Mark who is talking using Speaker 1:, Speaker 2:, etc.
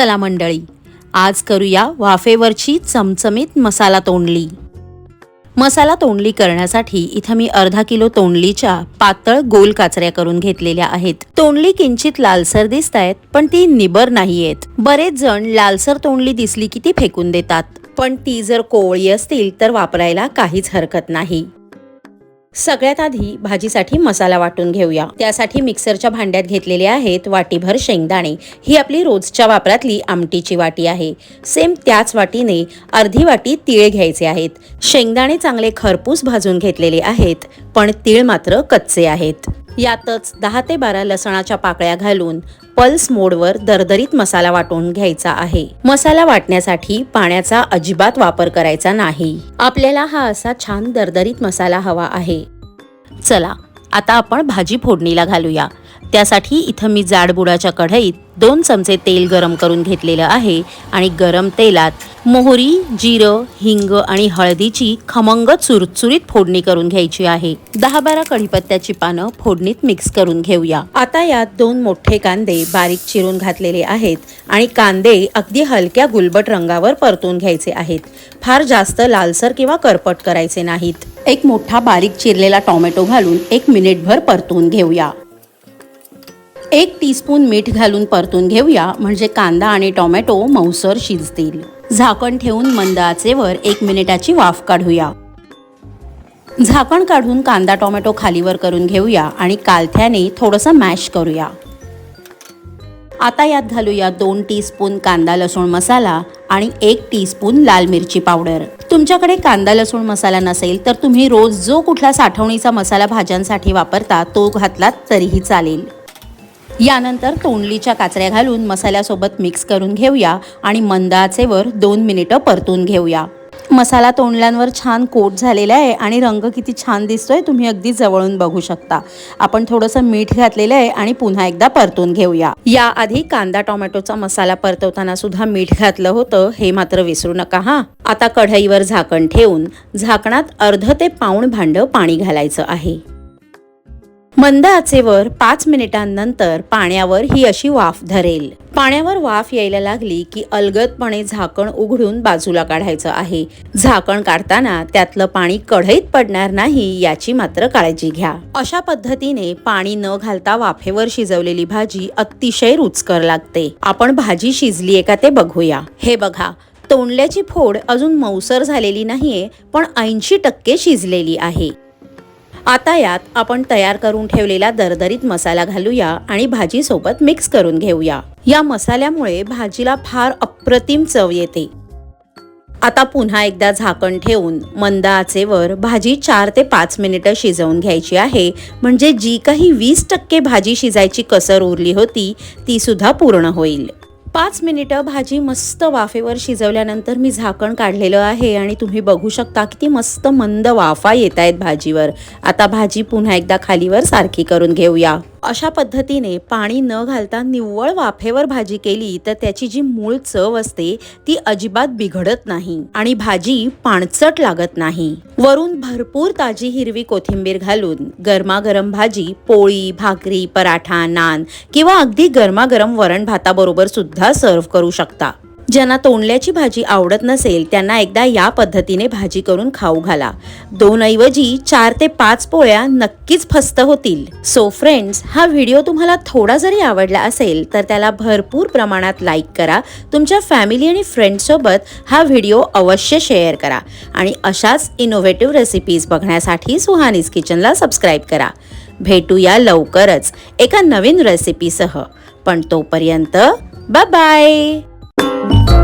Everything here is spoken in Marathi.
Speaker 1: चला मंडळी आज करूया वाफेवरची चमचमीत मसाला तोंडली. मसाला तोंडली करण्यासाठी इथं मी अर्धा किलो तोंडलीच्या पातळ गोल काचऱ्या करून घेतलेल्या आहेत. तोंडली किंचित लालसर दिसत आहेत पण ती निबर नाहीयेत. बरेच जण लालसर तोंडली दिसली की ती फेकून देतात. पण ती जर कोवळी असतील तर वापरायला काहीच हरकत नाही. सगळ्यात आधी भाजीसाठी मसाला वाटून घेऊया. त्यासाठी मिक्सरच्या भांड्यात घेतलेले आहेत वाटीभर शेंगदाणे. ही आपली रोजच्या वापरातली आमटीची वाटी आहे. सेम त्याच वाटीने अर्धी वाटी तीळ घ्यायचे आहेत. शेंगदाणे चांगले खरपूस भाजून घेतलेले आहेत पण तीळ मात्र कच्चे आहेत. यातच दहा ते बारा लसणाच्या पाकळ्या घालून पल्स मोडवर दरदरीत मसाला वाटून घ्यायचा आहे. मसाला वाटण्यासाठी पाण्याचा अजिबात वापर करायचा नाही. आपल्याला हा असा छान दरदरीत मसाला हवा आहे. चला आता आपण भाजी फोडणीला घालूया. त्यासाठी इथं मी जाडबुडाच्या कढईत दोन चमचे तेल गरम करून घेतलेलं आहे आणि गरम तेलात मोहरी जिरं हिंग आणि हळदीची खमंग चुरचुरीत फोडणी करून घ्यायची आहे. दहा बारा कढीपत्त्याची पानं फोडणीत मिक्स करून घेऊया. आता यात दोन मोठे कांदे बारीक चिरून घातलेले आहेत आणि कांदे अगदी हलक्या गुलबट रंगावर परतून घ्यायचे आहेत. फार जास्त लालसर किंवा करपट करायचे नाहीत. एक मोठा बारीक चिरलेला टोमॅटो घालून एक मिनिटभर परतून घेऊया. एक टीस्पून मीठ घालून परतून घेऊया. म्हणजे कांदा आणि टोमॅटो मऊसर शिजतील. झाकण ठेवून मंद आचेवर एक मिनिटाची वाफ काढूया. झाकण काढून कांदा टोमॅटो खालीवर करून घेऊया आणि कालथ्याने थोडंसं मॅश करूया. आता यात घालूया दोन टीस्पून कांदा लसूण मसाला आणि एक टीस्पून लाल मिरची पावडर. तुमच्याकडे कांदा लसूण मसाला नसेल तर तुम्ही रोज जो कुठला साठवणीचा मसाला भाज्यांसाठी वापरता तो घातलात तरीही चालेल. यानंतर तोंडलीच्या काचऱ्या घालून मसाल्यासोबत मिक्स करून घेऊया आणि मंद आचेवर दोन मिनिटं परतून घेऊया. मसाला तोंडल्यांवर छान कोट झालेला आहे आणि रंग किती छान दिसतोय तुम्ही अगदी जवळून बघू शकता. आपण थोडंसं मीठ घातलेलं आहे आणि पुन्हा एकदा परतून घेऊया. याआधी कांदा टोमॅटोचा मसाला परतवताना सुद्धा मीठ घातलं होतं हे मात्र विसरू नका हा. आता कढईवर झाकण ठेवून झाकणात अर्ध ते पाऊण भांड पाणी घालायचं आहे. मंद आचेवर पाच मिनिटांनंतर पाण्यावर ही अशी वाफ धरेल. पाण्यावर वाफ यायला लागली की अलगदपणे झाकण उघडून बाजूला काढायचं आहे. झाकण काढताना त्यातलं पाणी कढईत पडणार नाही याची मात्र काळजी घ्या. अशा पद्धतीने पाणी न घालता वाफेवर शिजवलेली भाजी अतिशय रुचकर लागते. आपण भाजी शिजलीये का ते बघूया. हे बघा तोंडल्याची फोड अजून मऊसर झालेली नाहीये पण ऐंशी टक्के शिजलेली आहे. आता यात आपण तयार करून ठेवलेला दरदरीत मसाला घालूया आणि भाजीसोबत मिक्स करून घेऊया. या मसाल्यामुळे भाजीला फार अप्रतिम चव येते. आता पुन्हा एकदा झाकण ठेवून मंद आचेवर भाजी चार ते पाच मिनिटं शिजवून घ्यायची आहे. म्हणजे जी काही वीस टक्के भाजी शिजायची कसर उरली होती ती सुद्धा पूर्ण होईल. पाच मिनिटं भाजी मस्त वाफेवर शिजवल्यानंतर मी झाकण काढलेलं आहे आणि तुम्ही बघू शकता किती मस्त मंद वाफा येत आहेत भाजीवर. आता भाजी पुन्हा एकदा खालीवर सारखी करून घेऊया. अशा पद्धतीने पाणी न घालता निव्वळ वाफेवर भाजी केली तर त्याची जी मूळ चव असते ती अजिबात बिघडत नाही आणि भाजी पाणचट लागत नाही. वरून भरपूर ताजी हिरवी कोथिंबीर घालून गरमागरम भाजी पोळी भाकरी पराठा नान किंवा अगदी गरमागरम वरण भाताबरोबर सुद्धा सर्व्ह करू शकता. ज्यांना तोंडल्याची भाजी आवडत नसेल त्यांना एकदा या पद्धतीने भाजी करून खाऊ घाला. दोन ऐवजी चार ते पाच पोळ्या नक्कीच फस्त होतील. सो फ्रेंड्स हा व्हिडिओ तुम्हाला थोडा जरी आवडला असेल तर त्याला भरपूर प्रमाणात लाईक करा. तुमच्या फॅमिली आणि फ्रेंड्ससोबत हा व्हिडिओ अवश्य शेअर करा. आणि अशाच इनोव्हेटिव्ह रेसिपीज बघण्यासाठी सुहानीज किचनला सबस्क्राईब करा. भेटूया लवकरच एका नवीन रेसिपीसह पण तोपर्यंत बाय बाय